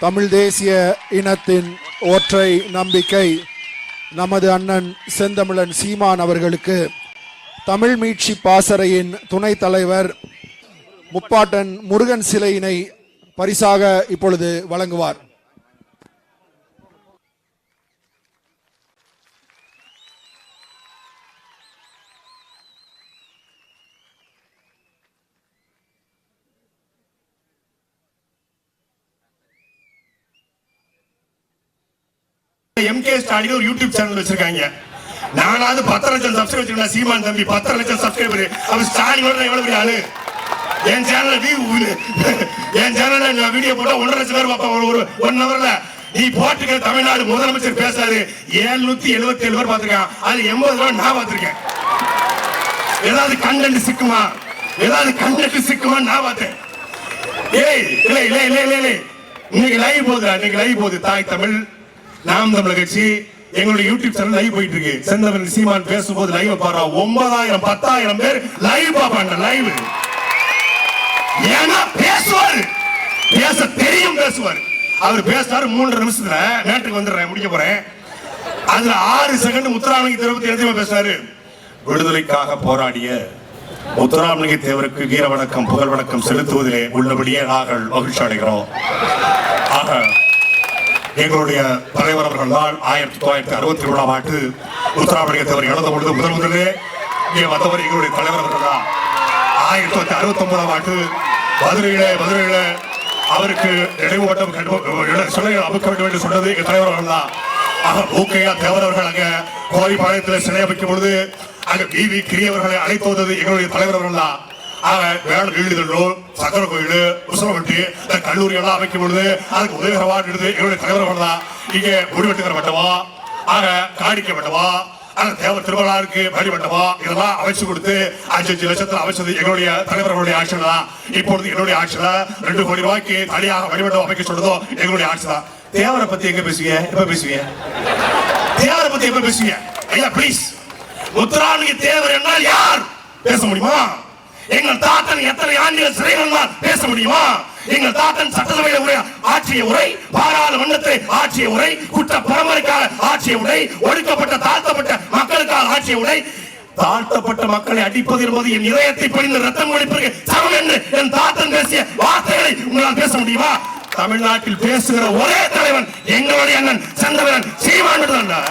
தமிழ் தேசிய இனத்தின் ஒற்றை நம்பிக்கை நமது அண்ணன் செந்தமிழன் சீமான் அவர்களுக்கு. தமிழ் மீட்சி பாசறையின் துணைத் தலைவர் முப்பாட்டன் முருகன் சிலையினை பரிசாக இப்பொழுது வழங்குவார். எம் கே ஸ்டாலின் ஒரு யூடியூப் சேனல் வச்சிருக்காங்க. நானாவது பத்து லட்சம் சப்ஸ்கிரைப் வச்சிருக்கேன் சீமான் தம்பி பத்து லட்சம் சப்ஸ்கிரைபர் அவர் ஸ்டாலினோட எவ்வளவு பெரிய ஆளு? என் சேனல்ல வியூ என் சேனல்ல நான் வீடியோ போட்டா ஒன்றரை லட்சம் பேர் பார்ப்பேன் ஒரு ஒன் ஹவர்ல நீ போட்டுக்க தமிழ்நாடு முதலமைச்சர் பேசாரு ஏழுநூத்தி எழுபத்தி ஏழு பேர் பார்த்திருக்கான் அது எண்பது ரூபா நான் பார்த்திருக்கேன். ஏதாவது கண்டென்ட் சிக்குமா? ஏதாவது கண்டென்ட் சிக்குமா நான் பார்த்தேன். ஏய் இல்லை இல்லை இல்லை இல்லை இல்லை. இன்னைக்கு லைவ் போகுதா இன்னைக்கு லைவ் போகுது. தாய் தமிழ். நாம் தமிழர் கட்சி எங்களுடைய யூடியூப் சேனல் லைவ் போயிட்டு இருக்கு செந்தவன் சீமான் பேசும்போது லைவ் பாரு ஒன்பதாயிரம் பத்தாயிரம் பேர் லைவ் பாப்பாங்க லைவ் ஏன்னா பேசுவார். பேச தெரியும் பேசுவார். அவர் பேசுறாரு மூன்று நிமிஷத்துல. நேற்றுக்கு வந்துடுறேன் முடிக்க போறேன். அதுல ஆறு செகண்ட் முத்துராமலிங்க தேவருக்கு எழுதியமா பேசுறாரு. விடுதலைக்காக போராடிய முத்துராமலிங்க தேவருக்கு வீர வணக்கம் புகழ் வணக்கம் செலுத்துவதிலே உள்ளபடியே நாங்கள் மகிழ்ச்சி அடைகிறோம் ஆக எங்களுடைய தலைவர் அவர்கள் தான் ஆயிரத்தி தொள்ளாயிரத்தி அறுபத்தி ஏழாம் ஆண்டு முத்துராமலிங்க தேவர் இழந்த பொழுது முதல் முதலே இங்கே வந்தவர் எங்களுடைய தலைவர் அவர்கள் தான். ஆயிரத்தி தொள்ளாயிரத்தி அறுபத்தி ஒன்பதாம் ஆண்டு மதுரையில மதுரையில அவருக்கு நினைவு சிலை அமைக்க வேண்டும் என்று சொன்னது எங்கள் தலைவர் அவர்கள் தான். ஆக மூக்கையா தேவரவர்கள் அங்க கோரிப்பாளையத்தில் சிலை அமைக்கும் பொழுது அங்க பிவி கிரியவர்களை அழைத்து வந்தது எங்களுடைய தலைவர் அவர்கள் தான். ஆக வேலை எழுதுதலோ சக்கர கோயில் உசரவட்டி இந்த கல்லூரி எல்லாம் அமைக்கும் பொழுது அதுக்கு உதவிகரமாக எடுத்து எங்களுடைய தலைவர் தான் இங்கே முடிவெட்டுகிற மட்டமா ஆக காணிக்க மட்டமா அந்த தேவர் திருவிழாவுக்கு வழிபட்டமா இதெல்லாம் அமைச்சு கொடுத்து அஞ்சு அஞ்சு லட்சத்துல அமைச்சது எங்களுடைய தலைவர்களுடைய ஆட்சியில் தான். இப்பொழுது என்னுடைய ஆட்சியில ரெண்டு கோடி ரூபாய்க்கு தனியாக வழிபட்டம் அமைக்க சொன்னதோ எங்களுடைய ஆட்சி தான். தேவரை பத்தி எங்க பேசுவீங்க? எப்ப பேசுவீங்க? தேவரை பத்தி எப்ப பேசுவீங்க? ஐயா ப்ளீஸ் முத்துராமலிங்க தேவர் என்றால் யார்? பேச முடியுமா? எங்கள் தாத்தன் எத்தனை ஆண்டுகள் சிறையில் பேச முடியுமா? எங்கள் தாத்தன் சட்டசபையில உரை ஆற்றிய உரை பாராளுமன்றத்தில் ஆற்றிய உரை குற்ற பரம்பரைக்காக ஆற்றிய உரை ஒடுக்கப்பட்ட தாழ்த்தப்பட்ட மக்களுக்காக ஆற்றிய உரை. தாழ்த்தப்பட்ட மக்களை அடிப்பது என்பது என் இதயத்தை பணிந்து ரத்தம் ஒழிப்பதற்கு சமம் என்று என் தாத்தன் பேசிய வார்த்தைகளை உங்களால் பேச முடியுமா? தமிழ்நாட்டில் பேசுகிற ஒரே தலைவன் எங்களுடைய அண்ணன் சந்தவரன் சீமான் தான்.